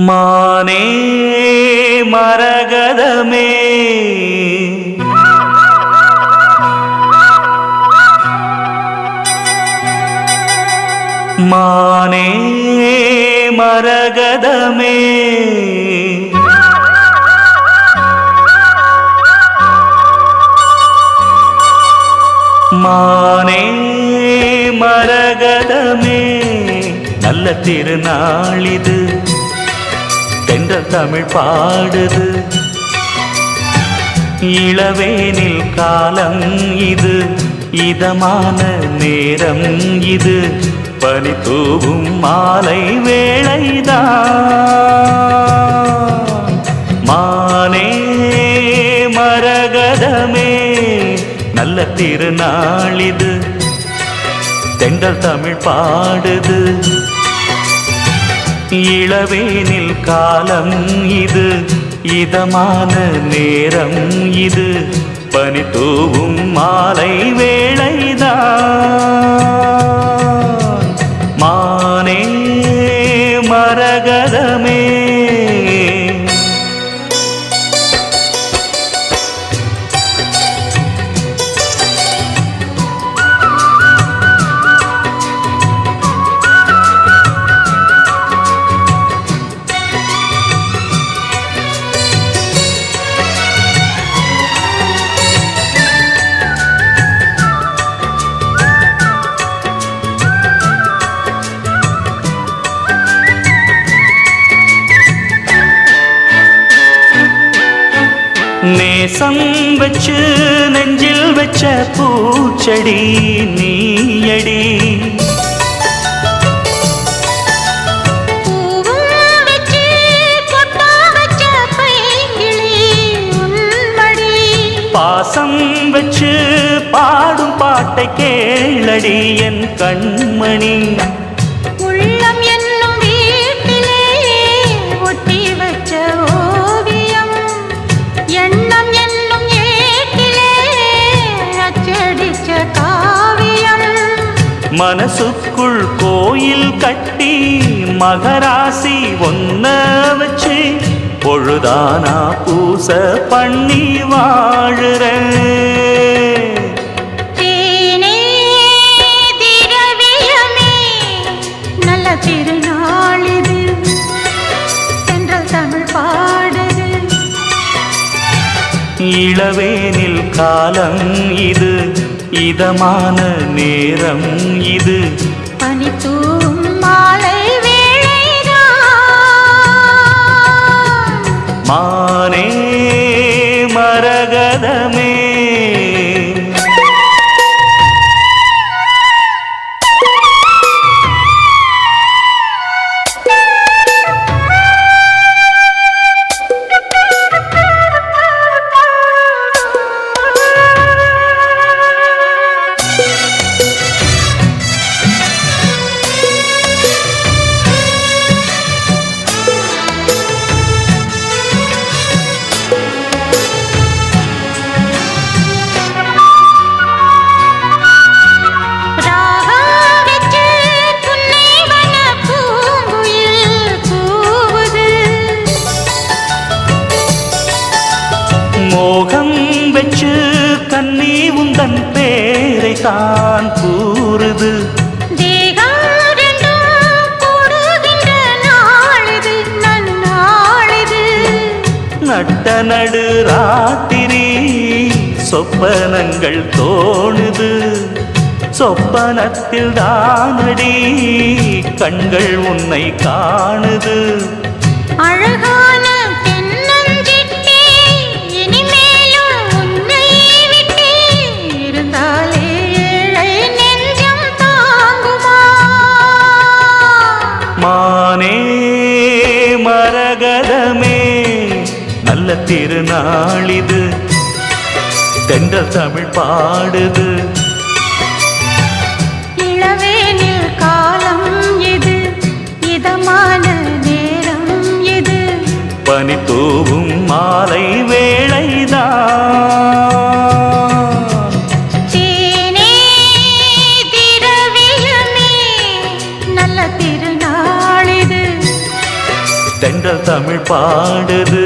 மானே மரகதமே. மானே மரகதமே. மானே மரகதமே. நல்ல திருநாளிது. தென்றல் தமிழ் பாடுது. இளவேனில் காலம் இது இதமான நேரம் இது. பனி தூவும் மாலை வேளைதான். மானே மரகதமே நல்ல திருநாள் இது. தென்றல் தமிழ் பாடுது. இளவேனில் காலம் இது இதமான நேரம் இது. பனி தூவும் மாலை நேசம் வச்சு நெஞ்சில் வச்ச பூச்செடி நீயடி. பாசம் வச்சு பாடும் பாட்டை கேளடி என் கண்மணி. மனசுக்குள் கோயில் கட்டி மகராசி ஒன்ன வச்சு பொழுதானா பூச பண்ணி நல்ல திருநாளிது தென்றல் தமிழ் பாடுது. இளவேனில் காலம் இது. இதமான நேரம் இது. பனித்தூம் மாலை மானே மரகதமே. உந்தன் பேரை தான் கூறுது. நட்ட நடு ராத்திரி சொப்பனங்கள் தோணுது. சொப்பனத்தில் தானடி கண்கள் உன்னை காணுது. அழகான மரகதமே நல்ல திருநாளிது. தென்றல் தமிழ் பாடுது. பனி தூவும் மாலை வேளைதான் தென்றல் தமிழ் பாடுது.